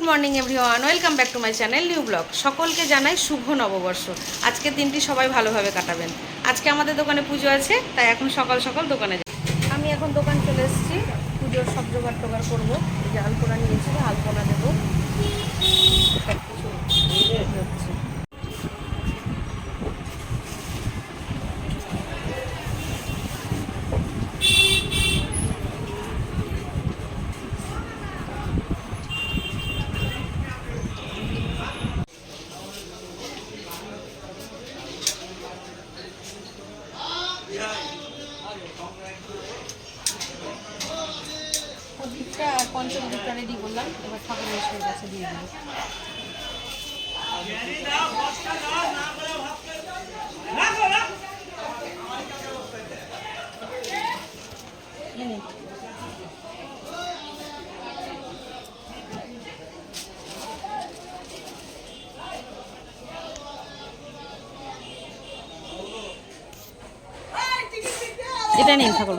Good morning everyone welcome back to my channel new blog সকলকে জানাই শুভ নববর্ষ। আজকে দিনটি সবাই ভালোভাবে কাটাবেন। আজকে আমাদের দোকানে পুজো আছে, তাই এখন সকাল সকাল দোকানে যাই আমি এখন দোকান চলে এসেছি। পুজোর সব জোগাড় টোগাড় করব। যে আলপনা নিয়েছি, আলপনা দেবো। প্রদীপটা আর রেডি করলাম এবার ঠাকুর মশাইয়ের কাছে দিয়ে দিই এটা নিন ঠাকুর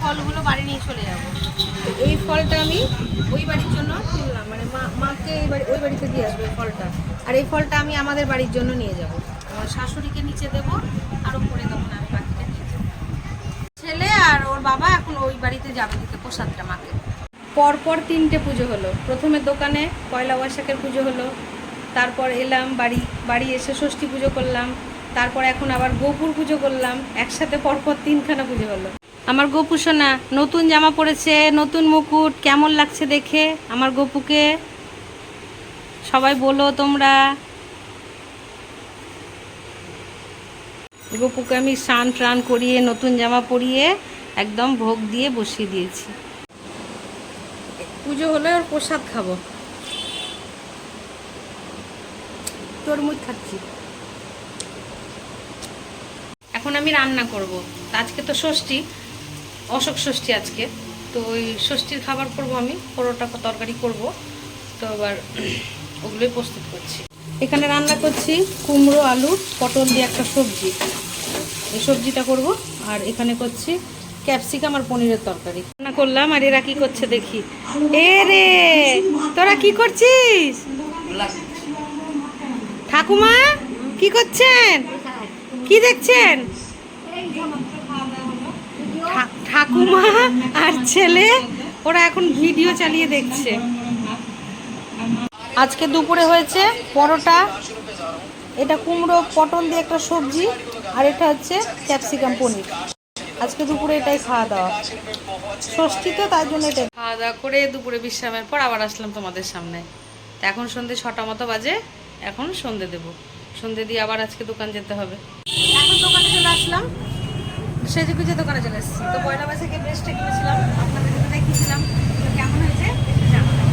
ফলগুলো বাড়ি নিয়ে চলে যাব। এই ফলটা আমি ওই বাড়ির জন্য তুললাম মানে মাকে এই বাড়ি ওই বাড়িতে দিয়ে আসব ফলটা। আর এই ফলটা আমি আমাদের বাড়ির জন্য নিয়ে যাব। আমার শাশুড়িকে নিচে দেবো, আর উপরে তখন আমি ছেলে আর ওর বাবা এখন ওই বাড়িতে যাবে দিতে প্রসাদটা মাকে। পরপর তিনটে পুজো হলো। প্রথমে দোকানে পয়লা বৈশাখের পুজো হলো, তারপর এলাম বাড়ি বাড়ি এসে ষষ্ঠী পুজো করলাম, তারপর এখন আবার গোপুর পুজো করলাম, একসাথে পরপর তিনখানা পুজো হলো। আমার গোপু সোনা, নতুন জামা পরেছে, নতুন মুকুট, কেমন লাগছে দেখে? আমার গোপুকে সবাই বলো তোমরা। গোপুকে আমি স্নান টান করিয়ে নতুন জামা পরিয়ে একদম ভোগ দিয়ে বসিয়ে দিয়েছি। পুজো হলে ওর প্রসাদ খাব। তরমুজ খাচ্ছি। এখন আমি রান্না করব। আজকে তো ষষ্ঠী অশোক ষষ্ঠী আজকে। তো ওই ষষ্ঠীর খাবার করব আমি পরোটা তরকারি করব। তো আবার ওগুলোই প্রস্তুত করছি। এখানে রান্না করছি কুমড়ো, আলু, পটল দিয়ে একটা সবজি। এই সবজিটা করব, আর এখানে করছি ক্যাপসিকাম আর পনিরের তরকারি। রান্না করলাম, আর এরা কি করছে দেখি। এ রে, তোরা কি করছিস? ঠাকুমা, কি করছেন? কি দেখছেন? ঠাকুমা আর ছেলে, ওরা এখন ভিডিও চালিয়ে দেখছে। আজকে দুপুরে হয়েছে পরোটা এটা কুমড়ো পটল দিয়ে একটা সবজি আর এটা হচ্ছে ক্যাপসিকাম পনির। আজকে দুপুরে এটাই খাওয়া দাওয়া। ষষ্ঠী তো তার জন্য এটাই। খাওয়া দাওয়া করে দুপুরে বিশ্রামের পর আবার আসলাম তোমাদের সামনে। তো এখন সন্ধে ছটা মতো বাজে এখন সন্ধে দেব। সন্ধে দিয়ে আবার আজকে দোকান যেতে হবে। এখন দোকানে চলে আসলাম। সেজে গুজে দোকানে চলে এসেছি। তো পয়লা বৈশাখে ড্রেসটা কিনেছিলাম আপনাদের দেখিয়েছিলাম তো কেমন হয়েছে জানাবেন।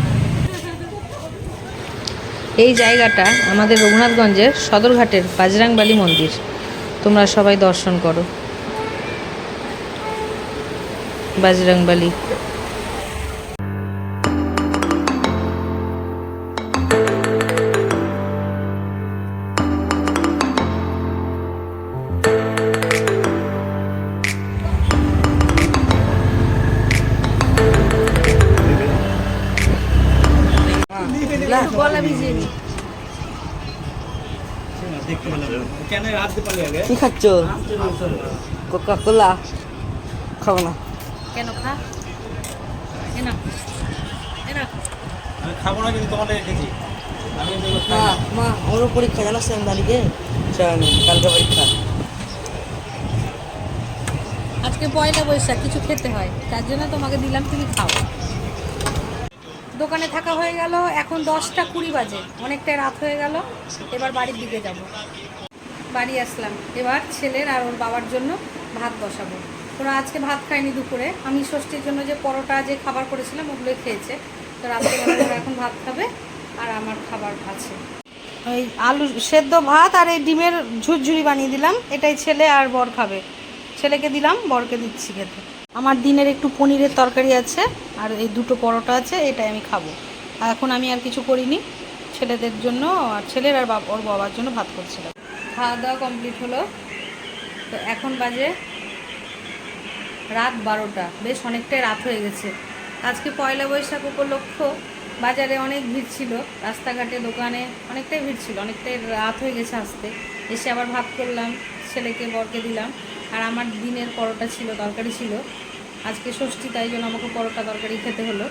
এই জায়গাটা আমাদের রঘুনাথগঞ্জের সদরঘাটের বাজরাংবালি মন্দির। তোমরা সবাই দর্শন করো। বাজরাংবালি। কি খাচ্ছ? কোকা কোলা খাব না। কেন খা? এ না। এ না। আমি খাব না কিন্তু তোমাদের রেখেছি। আমি মা। আমারও পরীক্ষা বাড়িতে কালকে পরীক্ষা। আজকে পয়লা বৈশাখ কিছু খেতে হয়। তার জন্য তোমাকে দিলাম তুমি খাও। দোকানে থাকা হয়ে গেল, এখন দশটা কুড়ি বাজে অনেকটাই রাত হয়ে গেল, এবার বাড়ির দিকে যাব। বাড়ি আসলাম, এবার ছেলের আর ওর বাবার জন্য ভাত বসাবো। ওরা আজকে ভাত খায়নি দুপুরে, আমি ষষ্ঠীর জন্য যে পরোটা, যে খাবার করেছিলাম, ওগুলোই খেয়েছে। তো ওরা এখন ভাত খাবে, আর আমার খাবার আছে। ওই আলু সেদ্ধ ভাত আর এই ডিমের ঝুরঝুরি বানিয়ে দিলাম, এটাই ছেলে আর বর খাবে। ছেলেকে দিলাম, বরকে দিচ্ছি খেতে। আমার দিনের একটু পনিরের তরকারি আছে, আর এই দুটো পরোটা আছে, এটাই আমি খাব। আর এখন আমি আর কিছু করিনি, ছেলেদের জন্য আর ছেলের আর ওর বাবার জন্য ভাত করছিলাম। খাওয়া দাওয়া কমপ্লিট হলো। তো এখন বাজে রাত বারোটা, বেশ অনেকটাই রাত হয়ে গেছে। আজকে পয়লা বৈশাখ উপলক্ষ, বাজারে অনেক ভিড় ছিল, রাস্তাঘাটে, দোকানে অনেকটাই ভিড় ছিল, অনেকটাই রাত হয়ে গেছে আসতে। এসে আবার ভাত করলাম, ছেলেকে বরকে দিলাম। আর আমার দিনের পরোটা ছিল, তরকারি ছিল। আজকে ষষ্ঠী, তাই জন্য আমাকে পরোটা তরকারি খেতে হলো।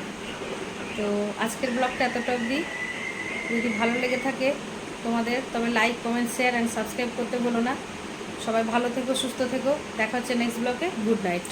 তো আজকের ব্লগটা এতটা অবধি। যদি ভালো লেগে থাকে তোমাদের, তবে like comment share and subscribe করতে বলো না। সবাই ভালো থেকো, সুস্থ থেকো। দেখা হচ্ছে নেক্সট ব্লগে গুড নাইট